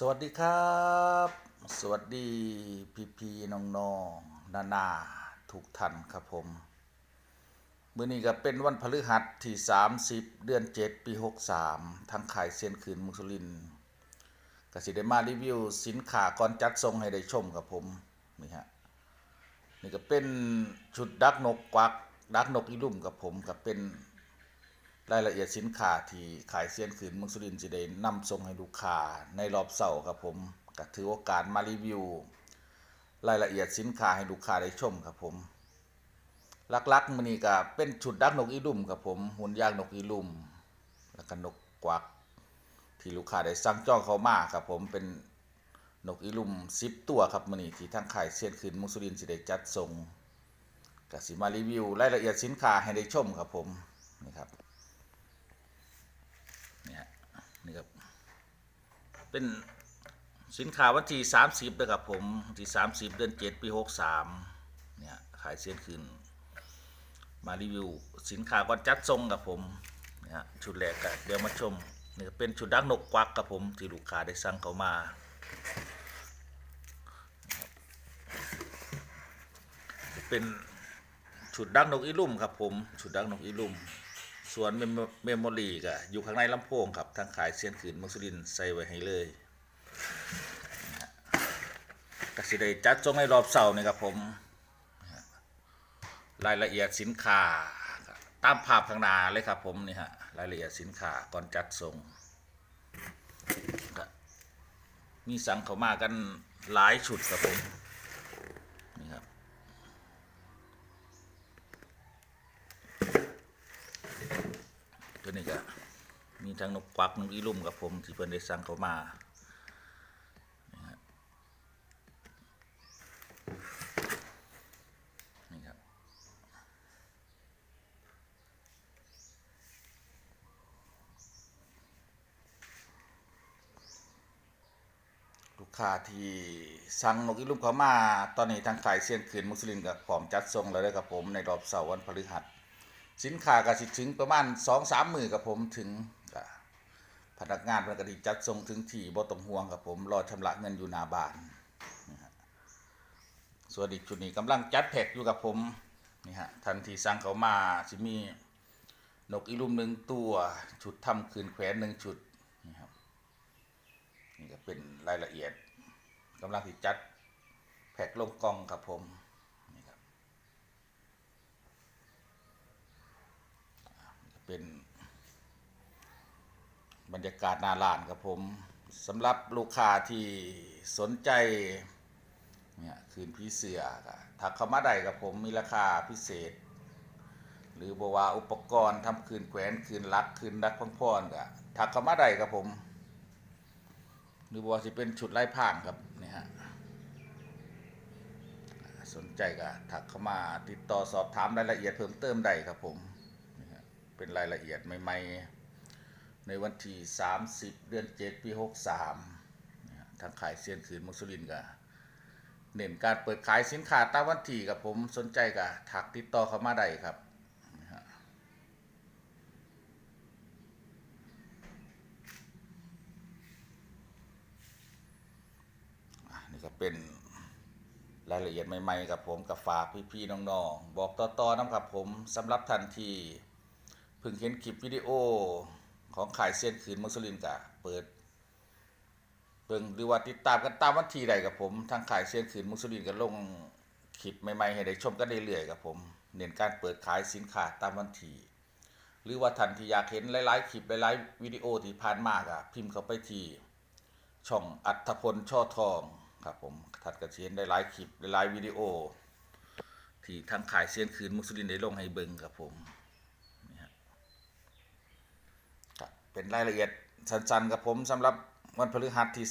สวัสดีครับ สวัสดีพี่พี่น้องน้องนานาทุกท่านครับผมมื้อนี้ก็เป็นวันพฤหัสที่ 30 เดือน 7 ปี 63 ทางขายเซียนคืนมุสลินกสิได้มารีวิว สินค้าก่อนจัดส่งให้ได้ชมครับผมนี่ฮะนี่ก็เป็นชุดดักนกกวักดักนกอีลุ่มกับผมก็เป็น รายละเอียดสินค้าที่ขายเซียนขืนเมืองสุรินทร์สิได้นำส่งให้ลูกค้าในรอบเสาร์ครับผมก็ถือโอกาสมารีวิว รายละเอียดสินค้าให้ลูกค้าได้ชมครับผมลักๆมื้อนี้ก็เป็นชุดดักนกอีลุ่มครับผมหุ่นยางนกอีลุ่มแล้วก็นกกวัก ที่ลูกค้าได้สั่งจองเข้ามาครับผมเป็นนกอีลุ่ม10ตัวครับมื้อนี้ที่ทางขายเซียนขืนมืองสุรินสิได้จัดส่งก็สิมารีวิวรายละเอียดสินค้าให้ได้ชมครับผมนี่ครับ เนี่ย นี่ครับ เป็นสินค้าวันที่สามสิบนะครับผมวันที่สามสิบเดือนเจ็ดปีหกสามเนี่ยขายเส้นคืน มารีวิวสินค้าก่อนจัดทรงกับผมเนี่ยชุดแรกก็เดี๋ยวมาชมนี่เป็นชุดดักนกกวักกับผมที่ลูกค้าได้สั่งเขามาเป็นชุดดักนกอีลุ่มครับผมชุดดักนกอีลุ่ม ส่วนเมมโมรี่ก็อยู่ข้างในลำโพงครับทางขายเสียนขืนมุสลินใส่ไว้ให้เลยนะฮะก็สิได้จัดส่งในรอบเสาร์นี่ครับผม รายละเอียดสินค้าตามภาพข้างหน้าเลยครับผมนี่ฮะรายละเอียดสินค้าก่อนจัดส่งมีสั่งเขามากันหลายชุดครับผมนี่ครับ ตัว นี้ก็มีทั้งนกกวักนกอีลุ่มกับผมที่เพิ่นได้สั่งเขามาลูกค้าที่สั่งนกอีลุ่มเขามา ตอนนี้ทางขายเซียนคืนมุสลิมกับพร้อมจัดส่งแล้วด้อครับผมในรอบเสาร์วันพฤหัส สินค้าก็สิถึงประมาณสองสามมือกับผมถึงพนักงานพิ่นก็ดีจัดส่งถึงที่บ่ต้องห่วงกับผม รอชำระเงินอยู่หน้าบ้านนะฮะส่วนอีกชุดนี้กำลังจัดแพ็กอยู่กับผมนี่ฮะทันทีสั่งเขามาสิมีนกอีลุมหนึ่งตัวชุดทำคืนแขวนหนึ่งชุดนี่ครับนี่ก็เป็นรายละเอียดกำลังที่จัดแพ็กลงกล่องครับผมนี่ครับ เป็น บรรยากาศหนาลานครับผมสำหรับลูกค้าที่สนใจเนี่ยคืนพี่เสือก็ทักเข้ามาได้กับผมมีราคาพิเศษ หรือบอกว่าอุปกรณ์ทำคืนแขวนคืนลักคืนรักพังพรก็ทักเข้ามาได้ครับผม หรือว่าจะเป็นชุดไล่ผ่างครับนี่ฮะสนใจก็ทักเข้ามาติดต่อสอบถามรายละเอียดเพิ่มเติมได้ครับผม เป็นรายละเอียดใหม่ๆ ในวันที่ 30 เดือน 7 ปี 63ทางขายเซียนคืนมุสลินก็เน้นการเปิดขายสินค้าตามวันที่กับผมสนใจก็ถักติดต่อเข้ามาได้ครับนะฮะอะนี่ก็เป็นรายละเอียดใหม่ๆกับผมกับฝากพี่ๆน้องๆ บอกต่อๆนะครับผมสำหรับทันที เพิ่งเห็นคลิปวิดีโอของขายเส้นคืนมุสลิมกะเปิดเบิ่งหรือว่าติดตามกันตามวันที่ใดกับผมทางขายเส้นคืนมุสลิมก็ลงคลิปใหม่ๆให้ได้ชมกันเรื่อยๆกับผม เน้นการเปิดขายสินค้าตามวันที่หรือว่าทันที่อยากเห็นหลายๆคลิปหลายๆวิดีโอที่ผ่านมากอะพิมพ์เข้าไปที่ช่องอัธพลช่อทองครับผมทัดกระเชียนได้หลายคลิปได้หลายวิดีโอ ที่ทางขายเซียนคืนมุสลิมได้ลงให้เบิงครับผมนี่ฮะครับ เป็นรายละเอียดสั้นๆกับผมสำหรับวันพฤหัสที่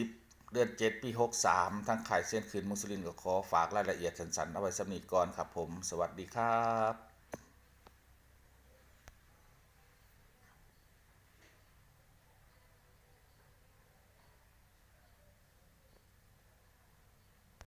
30 เดือน 7 ปี 63 ทั้งขายเส้นคืนมุสลินก็ขอฝากรายละเอียดสั้นๆเอาไว้สำนีก่อนครับผม สวัสดีครับ